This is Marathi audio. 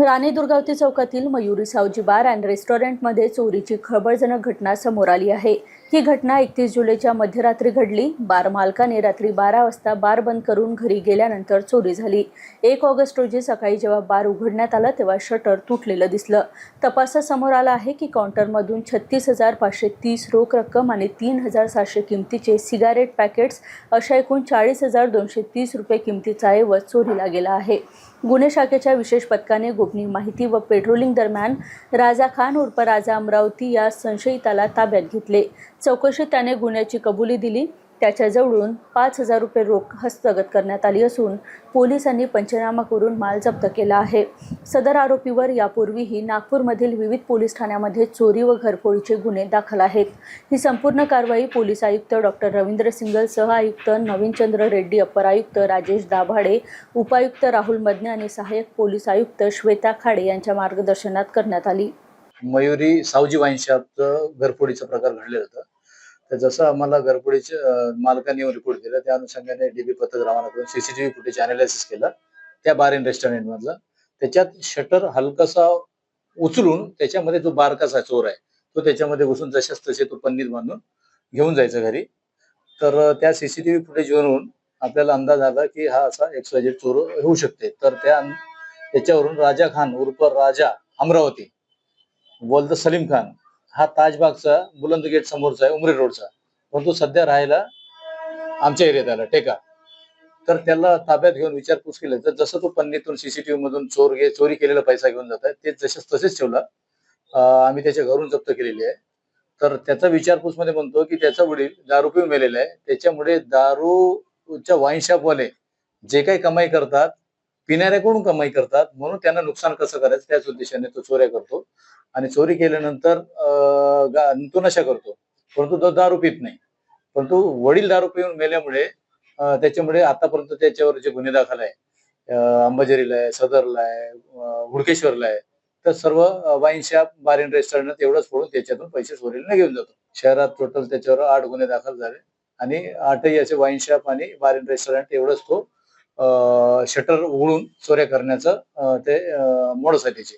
राणे दुर्गावती चौकातील मयुरी सावजी बार अँड रेस्टॉरंटमध्ये चोरीची खळबळजनक घटना समोर आली आहे. ही घटना एकतीस जुलैच्या मध्यरात्री घडली. बार मालकाने रात्री बारा वाजता बार बंद करून घरी गेल्यानंतर चोरी झाली. एक ऑगस्ट रोजी सकाळी जेव्हा बार उघडण्यात आला तेव्हा शटर तुटलेलं दिसलं. तपासासमोर आला आहे की काउंटरमधून छत्तीस हजार पाचशे तीस रोख रक्कम आणि तीन हजार सातशे किमतीचे सिगारेट पॅकेट्स अशा एकूण चाळीस हजार दोनशे तीस रुपये किमतीचा ऐवज चोरीला गेला आहे. गुन्हे शाखेच्या विशेष पथकाने गोपनीय माहिती व पेट्रोलिंग दरम्यान राजा खान उर्फ राजा अमरावती या संशयिताला ताब्यात घेतले. चौकशीत त्याने गुन्ह्याची कबुली दिली. त्याच्याजवळून पाच हजार रुपये रोख हस्तगत करण्यात आली असून पोलिसांनी पंचनामा करून माल जप्त केला आहे. सदर आरोपीवर यापूर्वीही नागपूरमधील विविध पोलीस ठाण्यामध्ये चोरी व घरफोडीचे गुन्हे दाखल आहेत. ही संपूर्ण कारवाई पोलीस आयुक्त डॉक्टर रवींद्र सिंगल सह आयुक्त नवीनचंद्र रेड्डी अपर आयुक्त राजेश दाभाडे उपायुक्त राहुल मदने आणि सहाय्यक पोलीस आयुक्त श्वेता खाडे यांच्या मार्गदर्शनात करण्यात आली. मयुरी सावजी वाईन घरफोडीचा प्रकार घडलेला होता. तर जसं आम्हाला घरफोडीचे मालकाने रिपोर्ट दिला त्या अनुषंगाने डीबी पथक रवाना करून सीसीटीव्ही फुटेज अनालिसिस केलं त्या बार इन रेस्टॉरंट मधला. त्याच्यात शटर हलकासा उचलून त्याच्यामध्ये जो बारकासा चोर आहे तो त्याच्यामध्ये घुसून जशाच तसे तो पन्नीर बांधून घेऊन जायचा घरी. तर त्या सीसीटीव्ही फुटेजवरून आपल्याला अंदाज आला की हा असा एक्सवायझेड चोर होऊ शकते. तर त्या त्याच्यावरून राजा खान उर्फ राजा अमरावती बोलतो सलीम खान. हा ताजबागचा बुलंद गेट समोरचा आहे उमरी रोडचा. परंतु सध्या राहायला आमच्या एरियात आला टेका तर त्याला ताब्यात घेऊन विचारपूस केली. तर जसं तो पन्नीतून सीसीटीव्ही मधून चोर घे चोरी केलेला पैसा घेऊन जात आहे ते जसेच तसेच ठेवला. आम्ही त्याच्या घरून जप्त केलेली आहे. तर त्याचा विचारपूसमध्ये म्हणतो की त्याचा वडील दारू पिऊन मेलेला आहे. त्याच्यामुळे दारूच्या वाईन शॉपवाले जे काही कमाई करतात पिणाऱ्याकडून कमाई करतात? म्हणून त्यांना नुकसान कसं करायचं? त्याच उद्देशाने तो चोऱ्या करतो. आणि चोरी केल्यानंतर तो नशा करतो. परंतु तो दारू पित नाही. परंतु वडील दारू पिऊन मेल्यामुळे त्याच्यामुळे आतापर्यंत त्याच्यावर जे गुन्हे दाखल आहे अंबाझरीला आहे सदरला आहे हुडकेश्वरला आहे तर सर्व wine shop bar in restaurant एवढंच फोडून त्याच्यातून पैसे चोरीला घेऊन जातो. शहरात टोटल त्याच्यावर आठ गुन्हे दाखल झाले. आणि आठही असे वाईन शॉप आणि बार इन रेस्टॉरंट एवढंच तो शटर उघडून चोऱ्या करण्याचं ते मोडस आहे त्याचे.